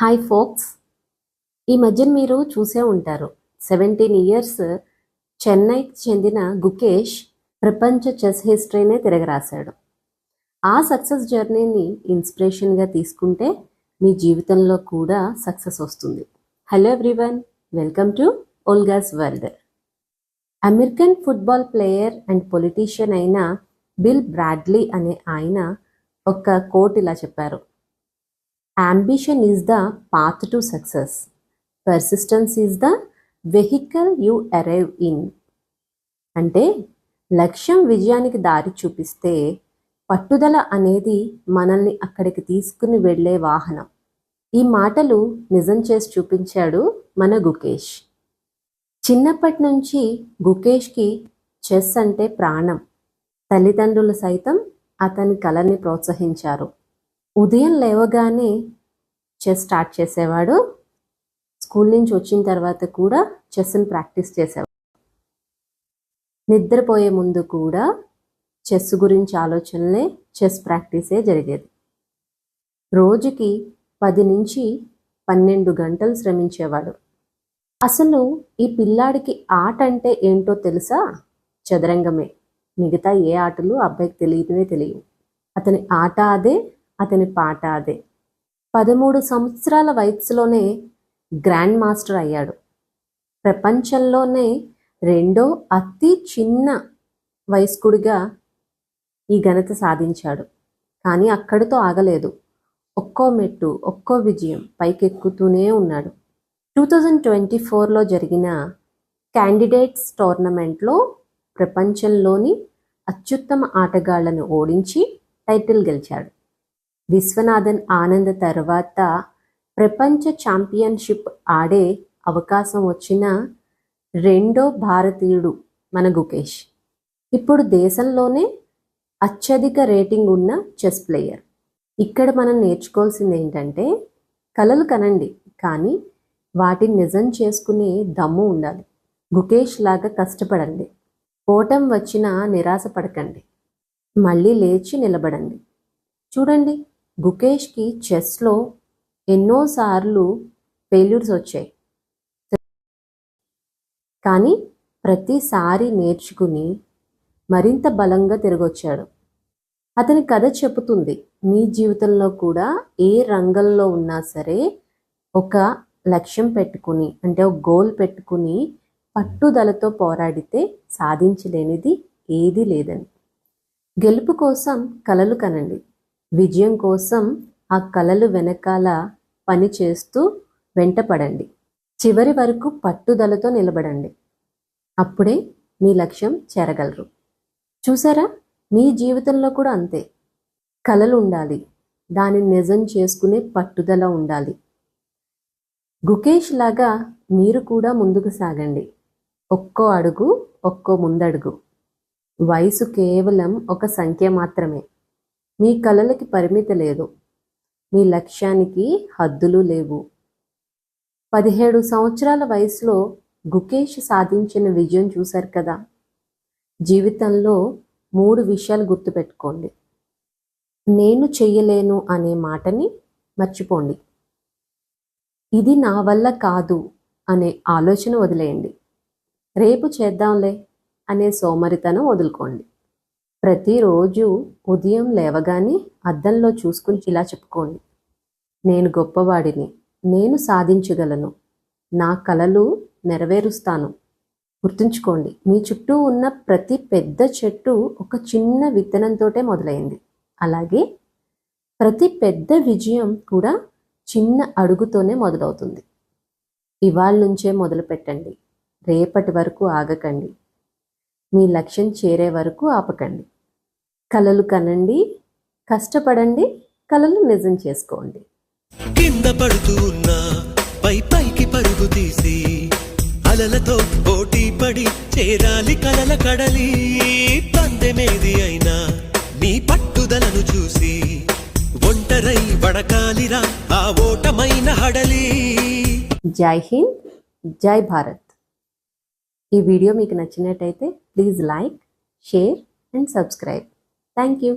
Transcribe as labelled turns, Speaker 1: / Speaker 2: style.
Speaker 1: Hi folks ఈ మధ్యన మీరు చూసే ఉంటారు. సెవెంటీన్ ఇయర్స్ చెన్నైకి చెందిన గుకేష్ ప్రపంచ చెస్ హిస్టరీనే తిరగరాశాడు ఆ సక్సెస్ జర్నీని ఇన్స్పిరేషన్గా తీసుకుంటే మీ జీవితంలో కూడా సక్సెస్ వస్తుంది. Hello everyone welcome to Olga's world American football player and politician అయిన బిల్ బ్రాడ్లీ అనే ఆయన ఒక కోట్ ఇలా చెప్పారు. Ambition is the path to success persistence is the vehicle you arrive in అంటే లక్ష్యం విజయానికి దారి చూపిస్తే పట్టుదల అనేది మనల్ని అక్కడికి తీసుకుని వెళ్ళే వాహనం. ఈ మాటలు నిజం చేసి చూపించాడు మన గుకేష్. చిన్నప్పటి నుంచి గుకేష్కి చెస్ అంటే ప్రాణం. తల్లిదండ్రులు సైతం అతని కళని ప్రోత్సహించారు. ఉదయం లేవగానే చెస్ స్టార్ట్ చేసేవాడు. స్కూల్ నుంచి వచ్చిన తర్వాత కూడా చెస్ని ప్రాక్టీస్ చేసేవాడు. నిద్రపోయే ముందు కూడా చెస్ గురించి ఆలోచనలే చెస్ ప్రాక్టీసే జరిగేది. రోజుకి పది నుంచి పన్నెండు గంటలు శ్రమించేవాడు. అసలు ఈ పిల్లాడికి ఆట అంటే ఏంటో తెలుసా? చదరంగమే. మిగతా ఏ ఆటలు అబ్బాయికి తెలియనివే తెలియవు. అతని ఆట అదే అతని పాట అదే. పదమూడు సంవత్సరాల వయసులోనే గ్రాండ్ మాస్టర్ అయ్యాడు. ప్రపంచంలోనే రెండో అతి చిన్న వయస్కుడిగా ఈ ఘనత సాధించాడు. కానీ అక్కడితో ఆగలేదు. ఒక్కో మెట్టు ఒక్కో విజయం పైకెక్కుతూనే ఉన్నాడు. టూ థౌజండ్ ట్వంటీ ఫోర్లో జరిగిన క్యాండిడేట్స్ టోర్నమెంట్లో ప్రపంచంలోని అత్యుత్తమ ఆటగాళ్ళను ఓడించి టైటిల్ గెలిచాడు. విశ్వనాథన్ ఆనంద్ తర్వాత ప్రపంచ ఛాంపియన్షిప్ ఆడే అవకాశం వచ్చిన రెండో భారతీయుడు మన గుకేష్. ఇప్పుడు దేశంలోనే అత్యధిక రేటింగ్ ఉన్న చెస్ ప్లేయర్. ఇక్కడ మనం నేర్చుకోవాల్సింది ఏంటంటే కలలు కనండి కానీ వాటిని నిజం చేసుకునే దమ్ము ఉండాలి. గుకేష్ లాగా కష్టపడండి. ఓటం వచ్చినా నిరాశ పడకండి. మళ్ళీ లేచి నిలబడండి. చూడండి గుకేష్కి చెస్లో ఎన్నోసార్లు ఫెయిల్యూర్స్ వచ్చాయి. కానీ ప్రతిసారి నేర్చుకుని మరింత బలంగా తిరిగొచ్చాడు. అతని కథ చెబుతుంది మీ జీవితంలో కూడా ఏ రంగంలో ఉన్నా సరే ఒక లక్ష్యం పెట్టుకుని అంటే ఒక గోల్ పెట్టుకుని పట్టుదలతో పోరాడితే సాధించలేనిది ఏదీ లేదని. గెలుపు కోసం కలలు కనండి. విజయం కోసం ఆ కలలు వెనకాల పని చేస్తూ వెంటపడండి. చివరి వరకు పట్టుదలతో నిలబడండి. అప్పుడే మీ లక్ష్యం చేరగలరు. చూసారా? మీ జీవితంలో కూడా అంతే. కలలు ఉండాలి. దానిని నిజం చేసుకునే పట్టుదల ఉండాలి. గుకేష్ లాగా మీరు కూడా ముందుకు సాగండి. ఒక్కో అడుగు ఒక్కో ముందడుగు. వయసు కేవలం ఒక సంఖ్య మాత్రమే. మీ కలలకి పరిమితి లేదు. మీ లక్ష్యానికి హద్దులు లేవు. పదిహేడు సంవత్సరాల వయసులో గుకేష్ సాధించిన విజయం చూశారు కదా. జీవితంలో మూడు విషయాలు గుర్తుపెట్టుకోండి. నేను చెయ్యలేను అనే మాటని మర్చిపోండి. ఇది నా వల్ల కాదు అనే ఆలోచన వదిలేయండి. రేపు చేద్దాంలే అనే సోమరితనం వదులుకోండి. ప్రతిరోజు ఉదయం లేవగానే అద్దంలో చూసుకుని ఇలా చెప్పుకోండి. నేను గొప్పవాడిని నేను సాధించగలను నా కలలు నెరవేరుస్తాను. గుర్తుంచుకోండి మీ చుట్టూ ఉన్న ప్రతి పెద్ద చెట్టు ఒక చిన్న విత్తనంతోటే మొదలైంది. అలాగే ప్రతి పెద్ద విజయం కూడా చిన్న అడుగుతోనే మొదలవుతుంది. ఇవాళ నుంచే మొదలు పెట్టండి రేపటి వరకు ఆగకండి మీ లక్ష్యం చేరే వరకు ఆపకండి. కలలు కనండి కష్టపడండి కలలు నిజం చేసుకోండి.
Speaker 2: కింద పడుతూ ఉన్నా పై పైకి పరుగు తీసి అలలతో పోటీ పడి చేరాలి కలల కడలి. పందెమేది అయినా నీ పట్టుదలను చూసి ఒంటరై వడకాలిరా ఆ ఓటమైన హడలి.
Speaker 1: జై హింద్ జై భారత్. ఈ వీడియో మీకు నచ్చినట్టయితే please like share and subscribe. Thank you